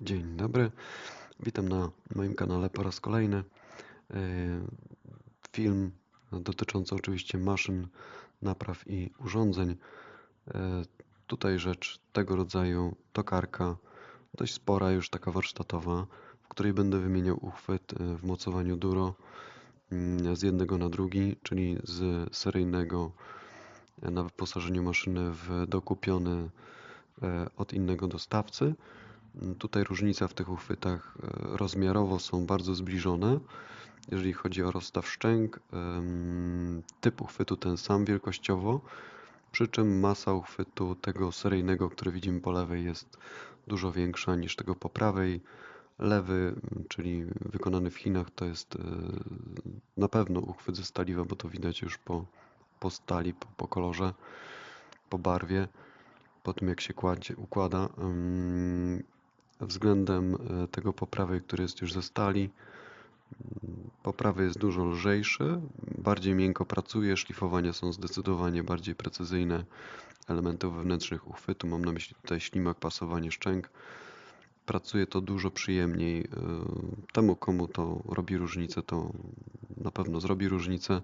Dzień dobry, witam na moim kanale po raz kolejny. E, film dotyczący oczywiście maszyn, napraw i urządzeń. E, tutaj rzecz tego rodzaju tokarka, dość spora, już taka warsztatowa, w której będę wymieniał uchwyt e, w mocowaniu duro mm, z jednego na drugi, czyli z seryjnego na wyposażeniu maszyny w dokupiony od innego dostawcy Tutaj różnica w tych uchwytach e, rozmiarowo są bardzo zbliżone. Jeżeli chodzi o rozstaw szczęk, typ uchwytu ten sam wielkościowo, przy czym masa uchwytu tego seryjnego, który widzimy po lewej jest dużo większa niż tego po prawej. Lewy, czyli wykonany w Chinach, to jest e, na pewno uchwyt ze staliwa, bo to widać już po, po stali, po, po kolorze, po barwie, po tym jak się kładzie, układa względem e, tego po prawej, który jest już ze stali. Po prawej jest dużo lżejszy, bardziej miękko pracuje, szlifowania są zdecydowanie bardziej precyzyjne elementów wewnętrznych uchwytu. Mam na myśli tutaj ślimak, pasowanie szczęk. Pracuje to dużo przyjemniej. E, temu, komu to robi różnicę, to na pewno zrobi różnicę.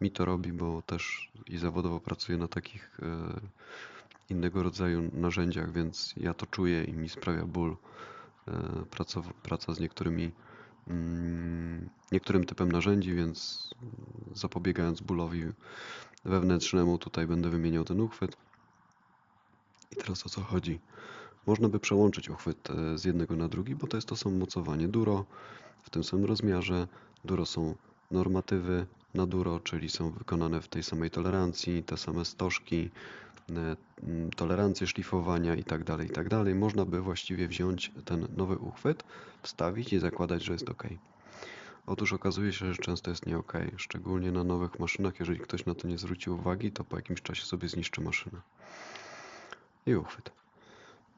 Mi to robi, bo też i zawodowo pracuję na takich e, innego rodzaju narzędziach, więc ja to czuję i mi sprawia ból e, praca, praca z niektórymi mm, niektórym typem narzędzi, więc zapobiegając bólowi wewnętrznemu, tutaj będę wymieniał ten uchwyt. I teraz o co chodzi? Można by przełączyć uchwyt e, z jednego na drugi, bo to jest to samo mocowanie duro w tym samym rozmiarze. Duro są normatywy na duro, czyli są wykonane w tej samej tolerancji, te same stożki, tolerancję szlifowania i tak dalej, i tak można by właściwie wziąć ten nowy uchwyt, wstawić i zakładać, że jest OK. Otóż okazuje się, że często jest nie OK, szczególnie na nowych maszynach. Jeżeli ktoś na to nie zwróci uwagi, to po jakimś czasie sobie zniszczy maszynę. I uchwyt.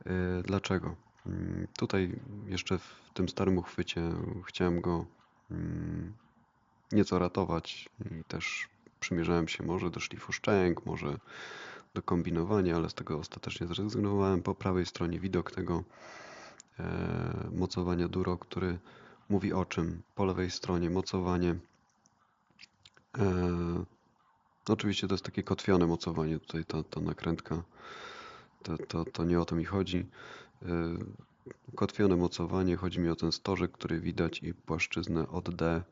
E, dlaczego? Mm, tutaj jeszcze w tym starym uchwycie chciałem go mm, nieco ratować i też przymierzałem się może do szlifu szczęk, może do kombinowania, ale z tego ostatecznie zrezygnowałem. Po prawej stronie widok tego e, mocowania duro, który mówi o czym. Po lewej stronie mocowanie. E, oczywiście to jest takie kotwione mocowanie, tutaj ta, ta nakrętka, to, to, to nie o to mi chodzi. E, kotwione mocowanie, chodzi mi o ten stożek, który widać i płaszczyznę od D.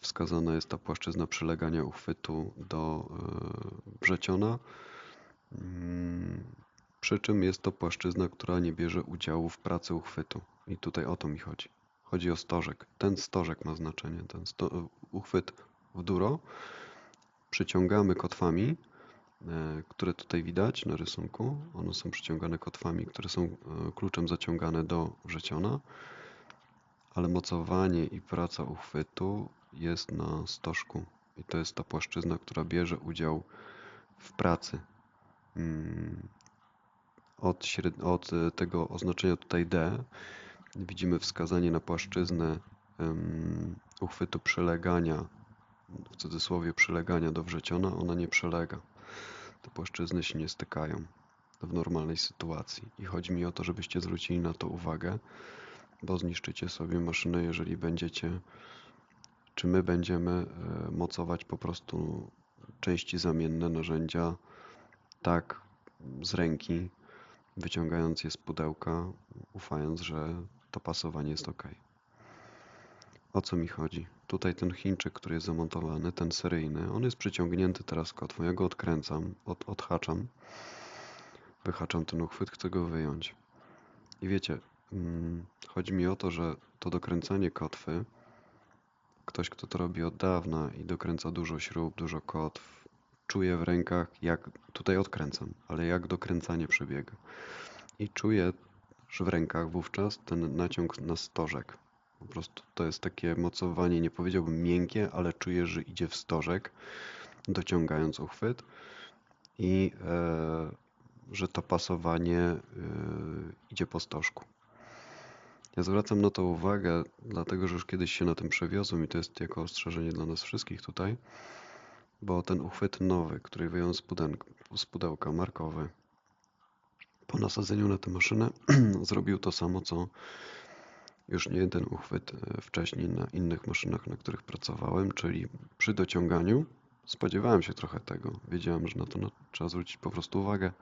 Wskazana jest ta płaszczyzna przylegania uchwytu do brzeciona. Mm, przy czym jest to płaszczyzna, która nie bierze udziału w pracy uchwytu. I tutaj o to mi chodzi. Chodzi o stożek. Ten stożek ma znaczenie. Ten sto uchwyt w duro przyciągamy kotwami, e, które tutaj widać na rysunku. One są przyciągane kotwami, które są e, kluczem zaciągane do wrzeciona, ale mocowanie i praca uchwytu jest na stożku. I to jest ta płaszczyzna, która bierze udział w pracy Mm, od, od e, tego oznaczenia tutaj D widzimy wskazanie na płaszczyznę uchwytu przylegania, w cudzysłowie przylegania do wrzeciona, ona nie przelega. Te płaszczyzny się nie stykają w normalnej sytuacji. I chodzi mi o to, żebyście zwrócili na to uwagę, bo zniszczycie sobie maszynę, jeżeli będziecie, czy my będziemy e, mocować po prostu części zamienne narzędzia tak z ręki, wyciągając je z pudełka, ufając, że to pasowanie jest ok. O co mi chodzi? Tutaj ten Chińczyk, który jest zamontowany, ten seryjny, on jest przyciągnięty teraz kotwą. Ja go odkręcam, od, odhaczam, wyhaczam ten uchwyt, chcę go wyjąć. I wiecie, hmm, chodzi mi o to, że to dokręcanie kotwy, ktoś, kto to robi od dawna i dokręca dużo śrub, dużo kotw, czuję w rękach, jak tutaj odkręcam, ale jak dokręcanie przebiega. I czuję że w rękach wówczas ten naciąg na stożek. Po prostu to jest takie mocowanie, nie powiedziałbym miękkie, ale czuję, że idzie w stożek, dociągając uchwyt i e, że to pasowanie e, idzie po stożku. Ja zwracam na to uwagę, dlatego że już kiedyś się na tym przewiozłem i to jest jako ostrzeżenie dla nas wszystkich tutaj bo ten uchwyt nowy, który wyjąłem z, z pudełka markowy, Po nasadzeniu na tę maszynę zrobił to samo, co już nie jeden uchwyt e, wcześniej na innych maszynach, na których pracowałem, czyli przy dociąganiu spodziewałem się trochę tego. Wiedziałem, że na to trzeba zwrócić po prostu uwagę.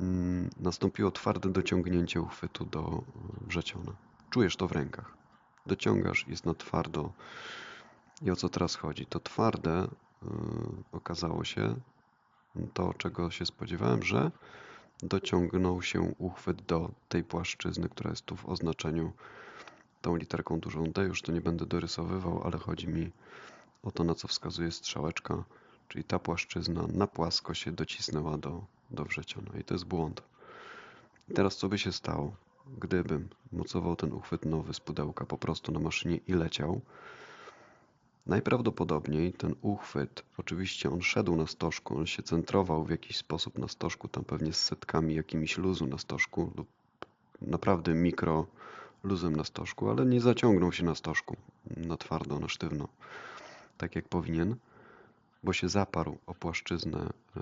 Mm, nastąpiło twarde dociągnięcie uchwytu do e, wrzeciona. Czujesz to w rękach. Dociągasz, jest na twardo. I o co teraz chodzi? To twarde yy, okazało się to, czego się spodziewałem, że dociągnął się uchwyt do tej płaszczyzny, która jest tu w oznaczeniu tą literką dużą D. Już to nie będę dorysowywał, ale chodzi mi o to, na co wskazuje strzałeczka, czyli ta płaszczyzna na płasko się docisnęła do, do wrzeciona i to jest błąd. Teraz co by się stało, gdybym mocował ten uchwyt nowy z pudełka po prostu na maszynie i leciał, Najprawdopodobniej ten uchwyt, oczywiście on szedł na stożku, on się centrował w jakiś sposób na stożku, tam pewnie z setkami jakimiś luzu na stożku lub naprawdę mikro luzem na stożku, ale nie zaciągnął się na stożku na twardo, na sztywno, tak jak powinien, bo się zaparł o płaszczyznę e,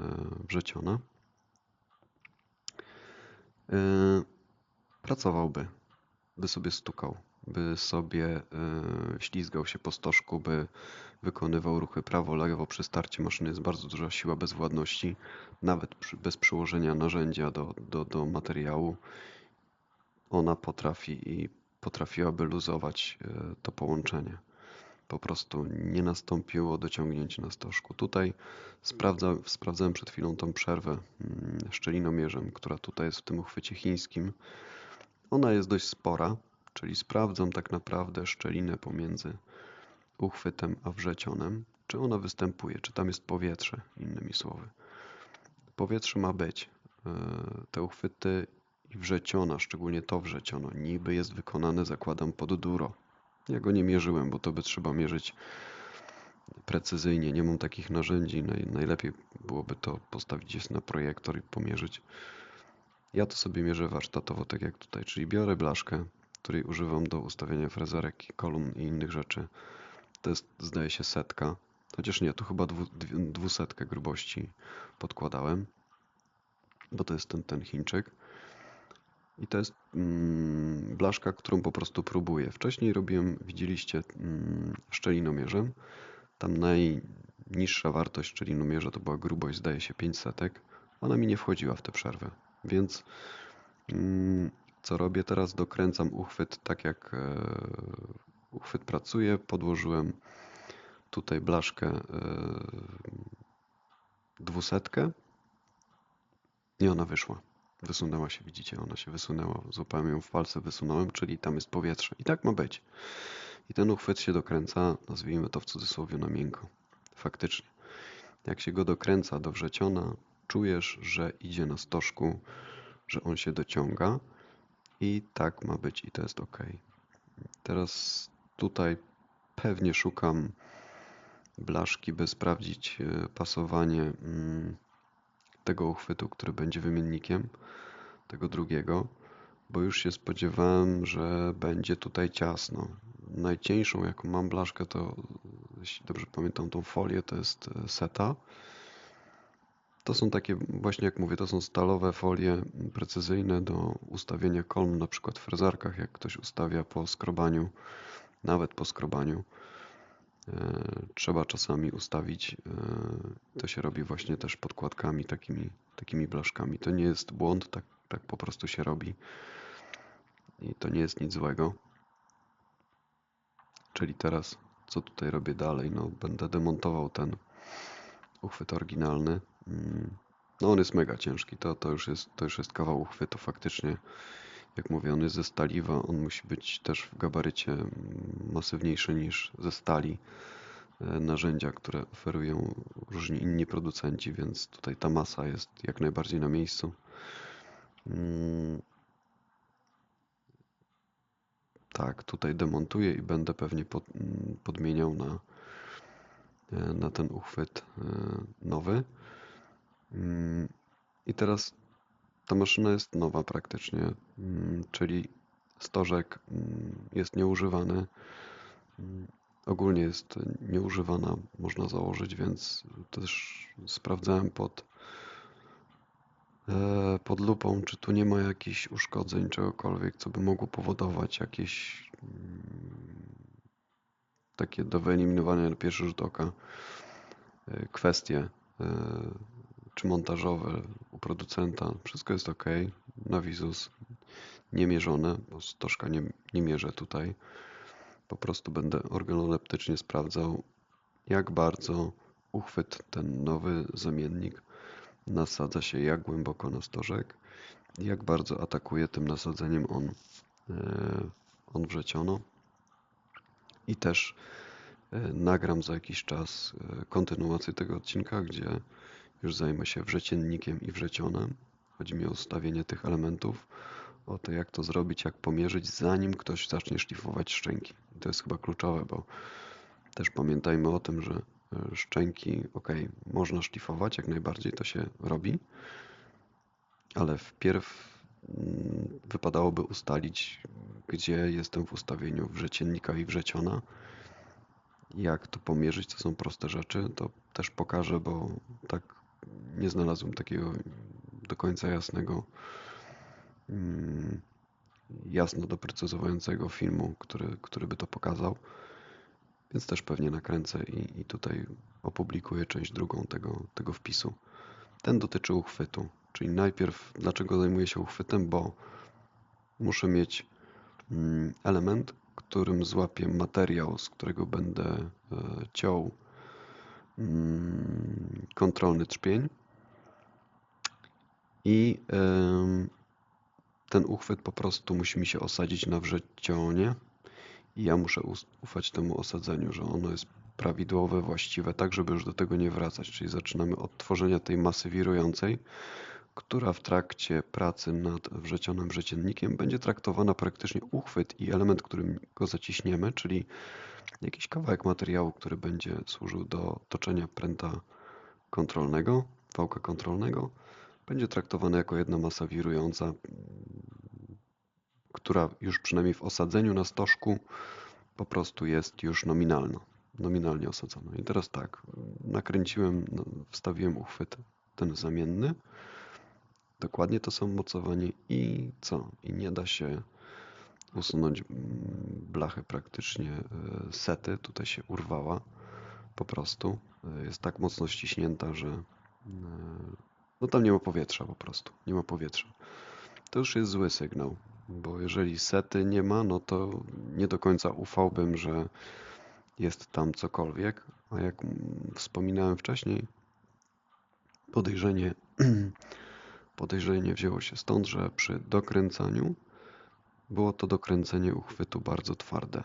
wrzeciona. E, pracowałby, by sobie stukał by sobie e, ślizgał się po stożku, by wykonywał ruchy prawo-lewo przy starcie maszyny. Jest bardzo duża siła bezwładności, nawet bez przyłożenia narzędzia do, do, do materiału. Ona potrafi i potrafiłaby luzować e, to połączenie. Po prostu nie nastąpiło dociągnięcie na stożku. Tutaj sprawdza, sprawdzałem przed chwilą tą przerwę mm, szczelinomierzem, która tutaj jest w tym uchwycie chińskim. Ona jest dość spora, czyli sprawdzam tak naprawdę szczelinę pomiędzy uchwytem a wrzecionem, czy ona występuje, czy tam jest powietrze, innymi słowy. Powietrze ma być. E, te uchwyty i wrzeciona, szczególnie to wrzeciono, niby jest wykonane, zakładam, pod duro. Ja go nie mierzyłem, bo to by trzeba mierzyć precyzyjnie. Nie mam takich narzędzi. Najlepiej byłoby to postawić gdzieś na projektor i pomierzyć. Ja to sobie mierzę warsztatowo, tak jak tutaj, czyli biorę blaszkę, której używam do ustawiania frezarek, kolumn i innych rzeczy. To jest, zdaje się, setka. Chociaż nie, tu chyba dwu, dwusetkę grubości podkładałem, bo to jest ten, ten Chińczyk. I to jest mm, blaszka, którą po prostu próbuję. Wcześniej robiłem, widzieliście, mm, szczelinomierzem. Tam najniższa wartość szczelinomierza to była grubość, zdaje się, 5 setek. Ona mi nie wchodziła w tę przerwę, więc mm, co robię teraz? Dokręcam uchwyt tak jak e, uchwyt pracuje. Podłożyłem tutaj blaszkę e, dwusetkę i ona wyszła. Wysunęła się, widzicie, ona się wysunęła. Złapałem ją w palce, wysunąłem, czyli tam jest powietrze. I tak ma być. I ten uchwyt się dokręca, nazwijmy to w cudzysłowie na miękko. Faktycznie. Jak się go dokręca do wrzeciona, czujesz, że idzie na stożku, że on się dociąga i tak ma być i to jest ok. Teraz tutaj pewnie szukam blaszki, by sprawdzić e, pasowanie mm, tego uchwytu, który będzie wymiennikiem, tego drugiego, bo już się spodziewałem, że będzie tutaj ciasno. Najcieńszą, jaką mam blaszkę, to jeśli dobrze pamiętam tą folię, to jest e, seta to są takie, właśnie jak mówię, to są stalowe folie precyzyjne do ustawienia kolm, na przykład w frezarkach, jak ktoś ustawia po skrobaniu, nawet po skrobaniu. E, trzeba czasami ustawić, e, to się robi właśnie też podkładkami, takimi, takimi blaszkami. To nie jest błąd, tak, tak po prostu się robi i to nie jest nic złego. Czyli teraz, co tutaj robię dalej? No, będę demontował ten uchwyt oryginalny. Mm. No on jest mega ciężki, to, to, już jest, to już jest kawał uchwytu faktycznie. Jak mówię, on jest ze staliwa, on musi być też w gabarycie mm, masywniejszy niż ze stali e, narzędzia, które oferują różni inni producenci, więc tutaj ta masa jest jak najbardziej na miejscu. Mm. Tak, tutaj demontuję i będę pewnie pod, podmieniał na, e, na ten uchwyt e, nowy. Mm, I teraz ta maszyna jest nowa praktycznie, mm, czyli stożek mm, jest nieużywany. Ogólnie jest nieużywana, można założyć, więc też sprawdzałem pod e, pod lupą, czy tu nie ma jakichś uszkodzeń, czegokolwiek, co by mogło powodować jakieś takie do wyeliminowania na pierwszy rzut oka e, kwestie czy montażowe u producenta. Wszystko jest ok. Na Visus niemierzone, bo stożka nie, nie mierzę tutaj. Po prostu będę organoleptycznie sprawdzał, jak bardzo uchwyt, ten nowy zamiennik, nasadza się jak głęboko na stożek, jak bardzo atakuje tym nasadzeniem on, e, on wrzeciono. I też e, nagram za jakiś czas e, kontynuację tego odcinka, gdzie już zajmę się wrzeciennikiem i wrzecionem. Chodzi mi o ustawienie tych elementów, o to jak to zrobić, jak pomierzyć, zanim ktoś zacznie szlifować szczęki. I to jest chyba kluczowe, bo też pamiętajmy o tym, że e, szczęki, ok, można szlifować, jak najbardziej to się robi, ale wpierw mm, wypadałoby ustalić, gdzie jestem w ustawieniu wrzeciennika i wrzeciona, jak to pomierzyć, to są proste rzeczy, to też pokażę, bo tak nie znalazłem takiego do końca jasnego, mm, jasno doprecyzowującego filmu, który, który by to pokazał. Więc też pewnie nakręcę i, i tutaj opublikuję część drugą tego, tego wpisu. Ten dotyczy uchwytu, czyli najpierw dlaczego zajmuję się uchwytem, bo muszę mieć mm, element, którym złapię materiał, z którego będę e, ciął kontrolny trzpień i ten uchwyt po prostu musi mi się osadzić na wrzecionie i ja muszę ufać temu osadzeniu, że ono jest prawidłowe, właściwe, tak żeby już do tego nie wracać. Czyli zaczynamy od tworzenia tej masy wirującej, która w trakcie pracy nad wrzecionym wrzeciennikiem będzie traktowana praktycznie uchwyt i element, którym go zaciśniemy, czyli jakiś kawałek materiału, który będzie służył do toczenia pręta kontrolnego, wałka kontrolnego, będzie traktowana jako jedna masa wirująca, która już przynajmniej w osadzeniu na stożku po prostu jest już nominalna, nominalnie osadzona. I teraz tak, nakręciłem, no, wstawiłem uchwyt ten zamienny, dokładnie to samo mocowanie i co? I nie da się usunąć mm, blachy praktycznie e, sety, tutaj się urwała po prostu. E, jest tak mocno ściśnięta, że e, no tam nie ma powietrza po prostu, nie ma powietrza. To już jest zły sygnał, bo jeżeli sety nie ma, no to nie do końca ufałbym, że jest tam cokolwiek, a jak wspominałem wcześniej, podejrzenie, podejrzenie wzięło się stąd, że przy dokręcaniu było to dokręcenie uchwytu bardzo twarde.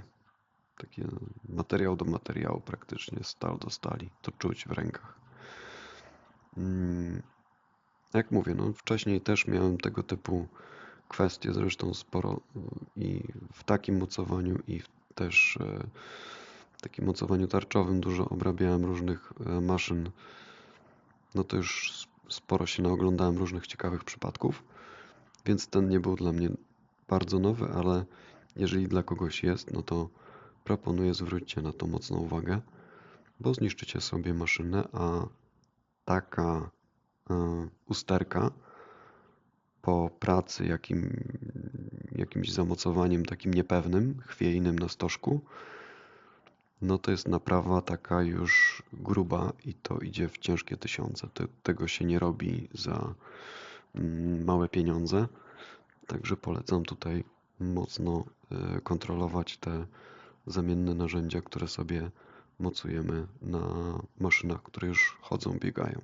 Takie materiał do materiału praktycznie, stal do stali. To czuć w rękach. Mm, jak mówię, no wcześniej też miałem tego typu kwestie, zresztą sporo i w takim mocowaniu, i też w takim mocowaniu tarczowym dużo obrabiałem różnych y, maszyn. No to już sporo się naoglądałem różnych ciekawych przypadków, więc ten nie był dla mnie bardzo nowy, ale jeżeli dla kogoś jest, no to proponuję zwróćcie na to mocną uwagę, bo zniszczycie sobie maszynę, a taka E, usterka po pracy jakim, jakimś zamocowaniem takim niepewnym, chwiejnym na stożku, no to jest naprawa taka już gruba i to idzie w ciężkie tysiące. tego się nie robi za mm, małe pieniądze. Także polecam tutaj mocno e, kontrolować te zamienne narzędzia, które sobie mocujemy na maszynach, które już chodzą, biegają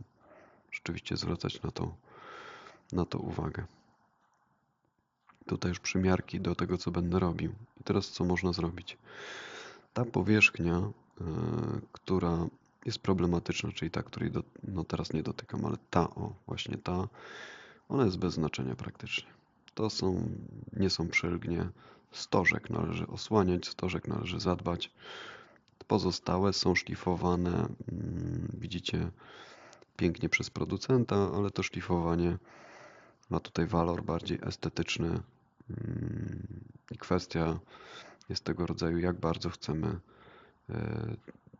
rzeczywiście zwracać na to, na to uwagę. Tutaj już przymiarki do tego, co będę robił. I teraz co można zrobić? Ta powierzchnia, e, która jest problematyczna, czyli ta, której do, no teraz nie dotykam, ale ta, o, właśnie ta, ona jest bez znaczenia praktycznie. To są, nie są przylgnie. Stożek należy osłaniać, stożek należy zadbać. Pozostałe są szlifowane, mm, widzicie, pięknie przez producenta, ale to szlifowanie ma tutaj walor bardziej estetyczny mm, i kwestia jest tego rodzaju, jak bardzo chcemy e,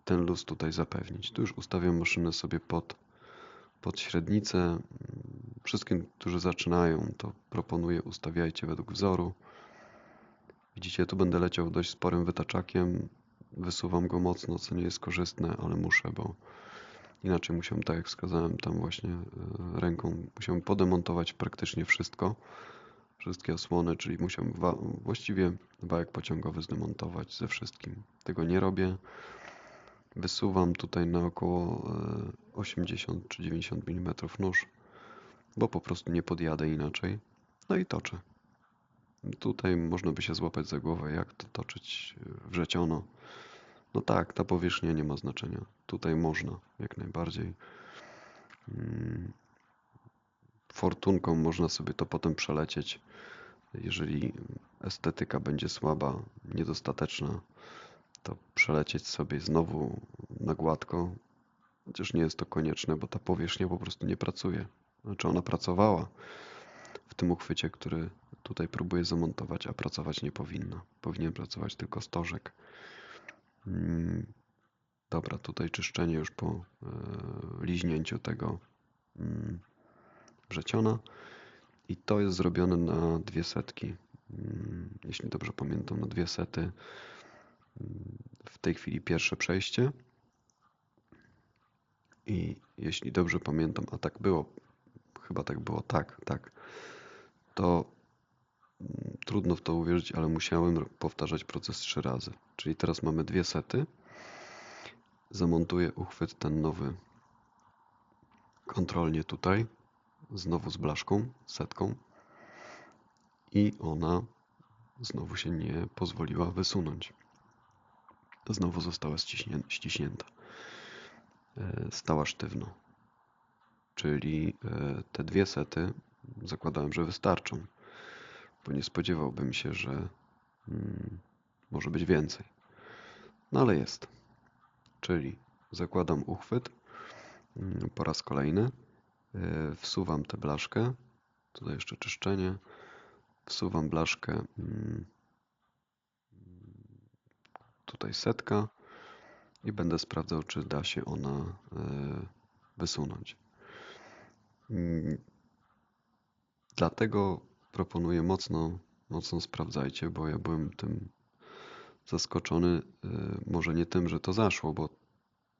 ten luz tutaj zapewnić. Tu już ustawiam maszynę sobie pod, pod średnicę. Wszystkim, którzy zaczynają, to proponuję ustawiajcie według wzoru. Widzicie, tu będę leciał dość sporym wytaczakiem. Wysuwam go mocno, co nie jest korzystne, ale muszę, bo inaczej musiałem, tak jak wskazałem tam właśnie e, ręką, musiałem podemontować praktycznie wszystko. Wszystkie osłony, czyli musiałem wa właściwie wałek pociągowy zdemontować ze wszystkim. Tego nie robię. Wysuwam tutaj na około 80 e, czy 90 mm nóż, bo po prostu nie podjadę inaczej. No i toczę. Tutaj można by się złapać za głowę, jak to toczyć e, wrzeciono. No tak, ta powierzchnia nie ma znaczenia. Tutaj można, jak najbardziej. Mm, fortunką można sobie to potem przelecieć, jeżeli estetyka będzie słaba, niedostateczna, to przelecieć sobie znowu na gładko, chociaż nie jest to konieczne, bo ta powierzchnia po prostu nie pracuje. Znaczy ona pracowała w tym uchwycie, który tutaj próbuję zamontować, a pracować nie powinna. Powinien pracować tylko stożek. Mm, dobra, tutaj czyszczenie już po e, liźnięciu tego mm, wrzeciona. I to jest zrobione na dwie setki. Mm, jeśli dobrze pamiętam, na dwie sety w tej chwili pierwsze przejście. I jeśli dobrze pamiętam, a tak było, chyba tak było, tak, tak, to mm, trudno w to uwierzyć, ale musiałem powtarzać proces trzy razy. Czyli teraz mamy dwie sety. Zamontuję uchwyt ten nowy kontrolnie tutaj, znowu z blaszką, setką i ona znowu się nie pozwoliła wysunąć znowu została ściśnięta. E, stała sztywno. Czyli e, te dwie sety zakładałem, że wystarczą, bo nie spodziewałbym się, że hmm, może być więcej. No ale jest. Czyli zakładam uchwyt hmm, po raz kolejny, e, wsuwam tę blaszkę, tutaj jeszcze czyszczenie, wsuwam blaszkę hmm, tutaj setka i będę sprawdzał, czy da się ona e, wysunąć. Mm, dlatego proponuję mocno, mocno sprawdzajcie, bo ja byłem tym zaskoczony, e, może nie tym, że to zaszło, bo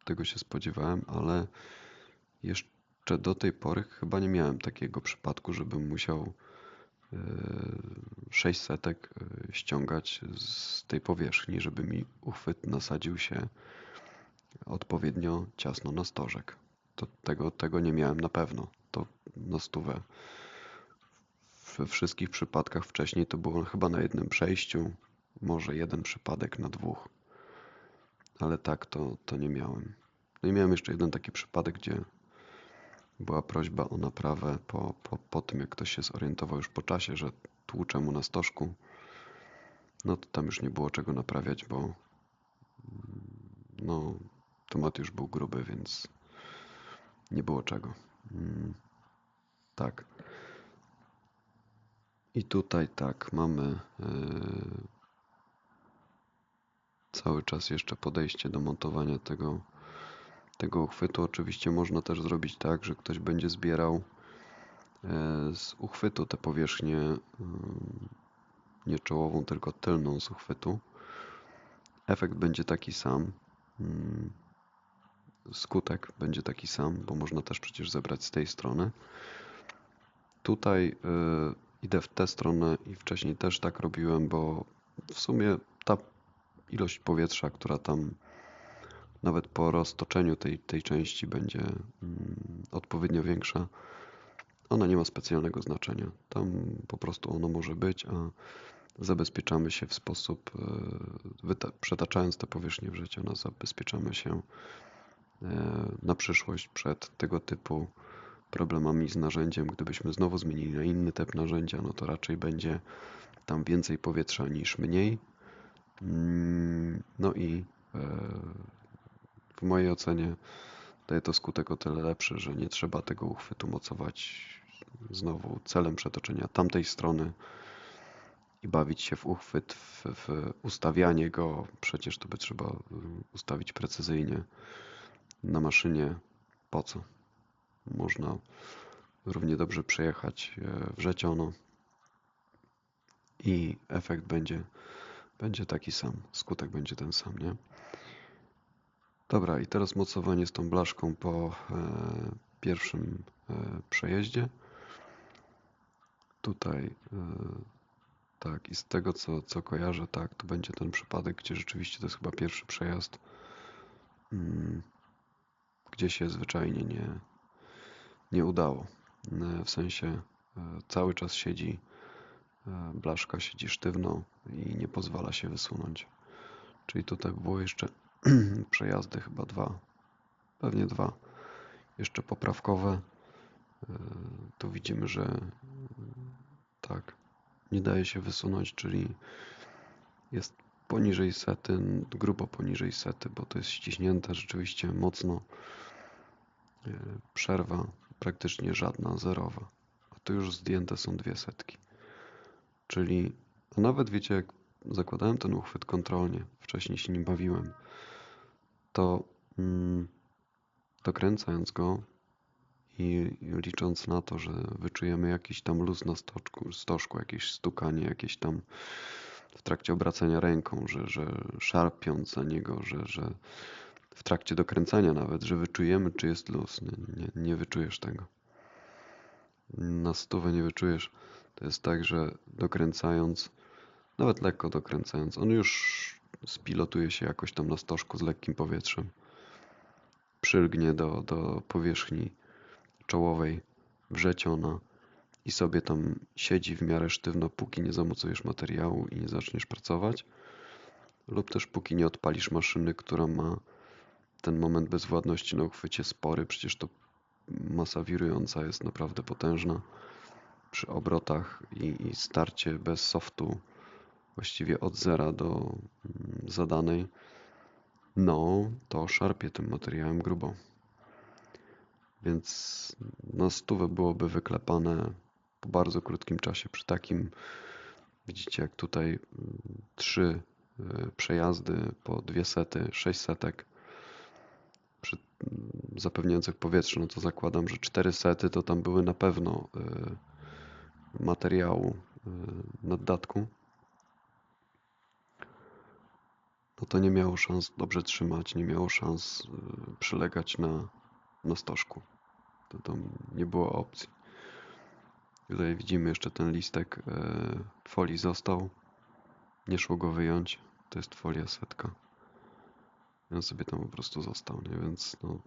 tego się spodziewałem, ale jeszcze do tej pory chyba nie miałem takiego przypadku, żebym musiał 6 setek e, ściągać z tej powierzchni, żeby mi uchwyt nasadził się odpowiednio ciasno na stożek. To tego, tego nie miałem na pewno. To na stówę. We wszystkich przypadkach wcześniej to było chyba na jednym przejściu, może jeden przypadek na dwóch. Ale tak to, to nie miałem. No i miałem jeszcze jeden taki przypadek, gdzie była prośba o naprawę po, po, po tym, jak ktoś się zorientował już po czasie, że tłuczę mu na stożku. No to tam już nie było czego naprawiać, bo no, temat już był gruby, więc nie było czego. Mm, tak. I tutaj tak, mamy yy, cały czas jeszcze podejście do montowania tego tego uchwytu oczywiście można też zrobić tak, że ktoś będzie zbierał e, z uchwytu tę powierzchnię e, nie czołową, tylko tylną z uchwytu. Efekt będzie taki sam. Mm, skutek będzie taki sam, bo można też przecież zebrać z tej strony. Tutaj e, idę w tę stronę i wcześniej też tak robiłem, bo w sumie ta ilość powietrza, która tam nawet po roztoczeniu tej, tej części będzie mm, odpowiednio większa. Ona nie ma specjalnego znaczenia. Tam po prostu ono może być, a zabezpieczamy się w sposób, e, przetaczając tę powierzchnię w życiu, no zabezpieczamy się e, na przyszłość przed tego typu problemami z narzędziem. Gdybyśmy znowu zmienili na inny typ narzędzia, no to raczej będzie tam więcej powietrza niż mniej. Mm, no i e, w mojej ocenie daje to skutek o tyle lepszy, że nie trzeba tego uchwytu mocować znowu celem przetoczenia tamtej strony i bawić się w uchwyt, w, w ustawianie go. Przecież to by trzeba y, ustawić precyzyjnie na maszynie. Po co? Można równie dobrze przejechać e, wrzeciono i efekt będzie, będzie taki sam, skutek będzie ten sam, nie? Dobra, i teraz mocowanie z tą blaszką po e, pierwszym e, przejeździe. Tutaj e, tak, i z tego co, co kojarzę, tak, to będzie ten przypadek, gdzie rzeczywiście to jest chyba pierwszy przejazd, mm, gdzie się zwyczajnie nie, nie udało. E, w sensie e, cały czas siedzi, e, blaszka siedzi sztywno i nie pozwala się wysunąć. Czyli tutaj było jeszcze przejazdy, chyba dwa, pewnie dwa, jeszcze poprawkowe. Tu widzimy, że tak, nie daje się wysunąć, czyli jest poniżej sety, grubo poniżej sety, bo to jest ściśnięte rzeczywiście mocno. Przerwa praktycznie żadna, zerowa. A tu już zdjęte są dwie setki. Czyli, a nawet wiecie, jak zakładałem ten uchwyt kontrolnie, wcześniej się nim bawiłem, to mm, dokręcając go i licząc na to, że wyczujemy jakiś tam luz na stożku, stożku jakieś stukanie, jakieś tam w trakcie obracania ręką, że, że szarpiąc za niego, że, że w trakcie dokręcania nawet, że wyczujemy, czy jest luz. Nie, nie, nie wyczujesz tego. Na stówę nie wyczujesz. To jest tak, że dokręcając, nawet lekko dokręcając, on już spilotuje się jakoś tam na stożku z lekkim powietrzem. Przylgnie do, do powierzchni czołowej, wrzeciona i sobie tam siedzi w miarę sztywno, póki nie zamocujesz materiału i nie zaczniesz pracować, lub też póki nie odpalisz maszyny, która ma ten moment bezwładności na uchwycie spory, przecież to masa wirująca jest naprawdę potężna przy obrotach i, i starcie bez softu właściwie od zera do mm, zadanej, no to szarpie tym materiałem grubo. Więc na stówę byłoby wyklepane po bardzo krótkim czasie. Przy takim, widzicie jak tutaj mm, trzy y, przejazdy po dwie sety, sześć setek przy zapewniających powietrze, no to zakładam, że cztery sety to tam były na pewno y, materiału y, naddatku. No to nie miało szans dobrze trzymać, nie miało szans przylegać na, na stożku. To tam nie było opcji. Tutaj widzimy jeszcze ten listek e, folii został. Nie szło go wyjąć. To jest folia setka. On sobie tam po prostu został, nie? Więc no,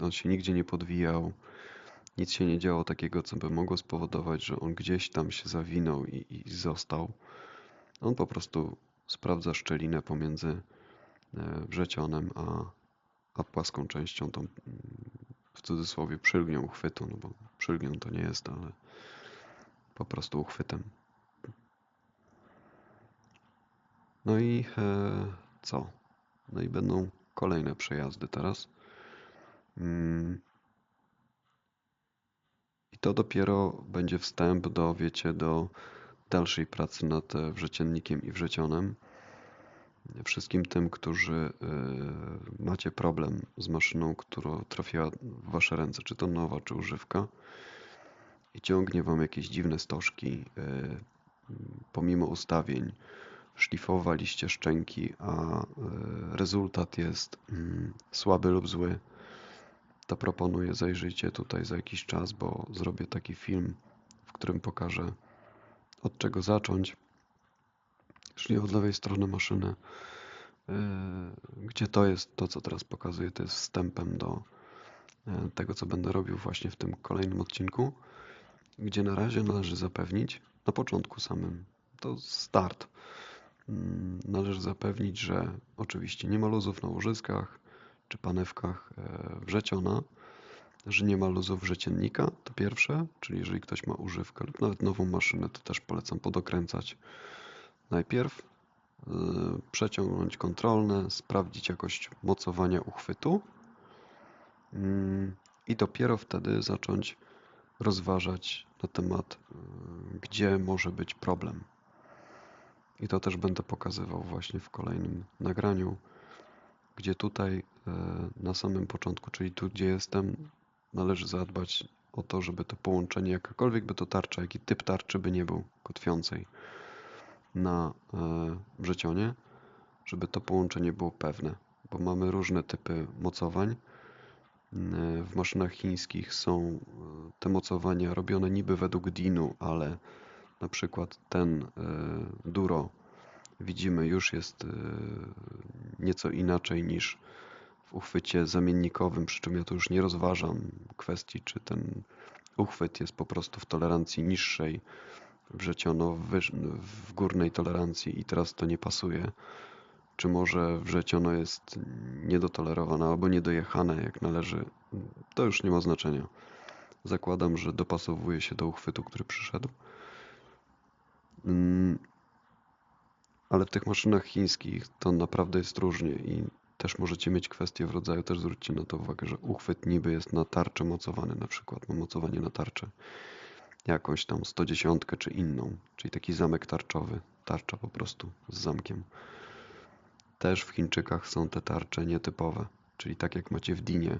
on się nigdzie nie podwijał. Nic się nie działo takiego, co by mogło spowodować, że on gdzieś tam się zawinął i, i został. On po prostu sprawdza szczelinę pomiędzy e, wrzecionem a a płaską częścią tą w cudzysłowie przylgnią uchwytu, no bo przylgnią to nie jest, ale po prostu uchwytem. No i e, co? No i będą kolejne przejazdy teraz. Mm. I to dopiero będzie wstęp do, wiecie, do dalszej pracy nad e, wrzeciennikiem i wrzecionem wszystkim tym, którzy y, macie problem z maszyną, która trafiła w wasze ręce, czy to nowa, czy używka i ciągnie wam jakieś dziwne stożki, y, pomimo ustawień, szlifowaliście szczęki, a y, rezultat jest mm, słaby lub zły, to proponuję zajrzyjcie tutaj za jakiś czas, bo zrobię taki film, w którym pokażę od czego zacząć. Czyli od lewej strony maszyny, e, gdzie to jest to, co teraz pokazuję, to jest wstępem do e, tego, co będę robił właśnie w tym kolejnym odcinku, gdzie na razie należy zapewnić, na początku samym, to start, należy zapewnić, że oczywiście nie ma luzów na łożyskach czy panewkach e, wrzeciona, że nie ma luzów wrzeciennika, to pierwsze, czyli jeżeli ktoś ma używkę lub nawet nową maszynę, to też polecam podokręcać Najpierw y, przeciągnąć kontrolne, sprawdzić jakość mocowania uchwytu mm, i dopiero wtedy zacząć rozważać na temat, y, gdzie może być problem. I to też będę pokazywał właśnie w kolejnym nagraniu, gdzie tutaj y, na samym początku, czyli tu, gdzie jestem, należy zadbać o to, żeby to połączenie, jakakolwiek by to tarcza, jaki typ tarczy by nie był kotwiącej na e, wrzecionie, żeby to połączenie było pewne, bo mamy różne typy mocowań. E, w maszynach chińskich są e, te mocowania robione niby według DIN-u, ale na przykład ten Duro widzimy już jest nieco inaczej niż w uchwycie zamiennikowym, przy czym ja tu już nie rozważam kwestii, czy ten uchwyt jest po prostu w tolerancji niższej, wrzeciono w, w górnej tolerancji i teraz to nie pasuje. Czy może wrzeciono jest niedotolerowane albo niedojechane jak należy, to już nie ma znaczenia. Zakładam, że dopasowuje się do uchwytu, który przyszedł. Mm, ale w tych maszynach chińskich to naprawdę jest różnie i też możecie mieć kwestię w rodzaju, też zwróćcie na to uwagę, że uchwyt niby jest na tarczę mocowany, na przykład ma mocowanie na tarczę jakąś tam 110 czy inną, czyli taki zamek tarczowy, tarcza po prostu z zamkiem. Też w Chińczykach są te tarcze nietypowe, czyli tak jak macie w Dinie e,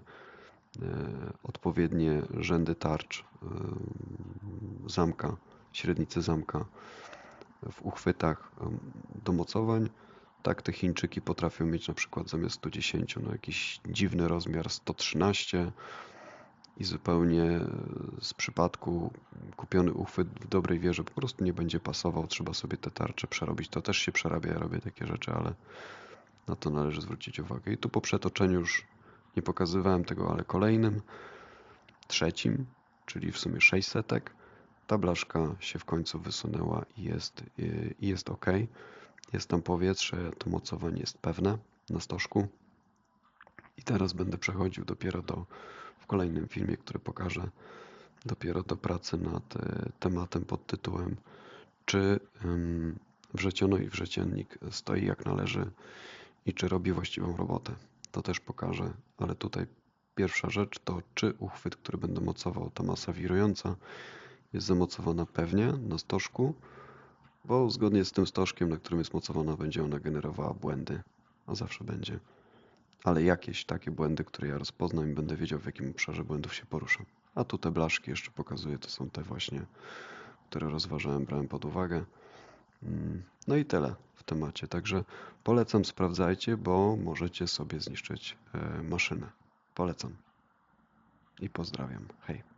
odpowiednie rzędy tarcz e, zamka, średnicy zamka w uchwytach do mocowań, tak te Chińczyki potrafią mieć na przykład zamiast 110 no jakiś dziwny rozmiar 113 i zupełnie z przypadku kupiony uchwyt w dobrej wierze po prostu nie będzie pasował, trzeba sobie te tarcze przerobić. To też się przerabia, ja robię takie rzeczy, ale na to należy zwrócić uwagę. I tu po przetoczeniu już nie pokazywałem tego, ale kolejnym, trzecim, czyli w sumie 600, ta blaszka się w końcu wysunęła i jest, i jest ok. Jest tam powietrze, to mocowanie jest pewne na stożku. I teraz będę przechodził dopiero do, w kolejnym filmie, który pokażę, dopiero do pracy nad e, tematem pod tytułem czy wrzeciono i wrzeciennik stoi jak należy i czy robi właściwą robotę. To też pokażę, ale tutaj pierwsza rzecz to czy uchwyt, który będę mocował, ta masa wirująca jest zamocowana pewnie na stożku, bo zgodnie z tym stożkiem, na którym jest mocowana, będzie ona generowała błędy, a zawsze będzie. Ale jakieś takie błędy, które ja rozpoznam i będę wiedział, w jakim obszarze błędów się poruszam. A tu te blaszki jeszcze pokazuję, to są te właśnie, które rozważałem, brałem pod uwagę. Mm, no i tyle w temacie. Także polecam, sprawdzajcie, bo możecie sobie zniszczyć e, maszynę. Polecam. I pozdrawiam. Hej.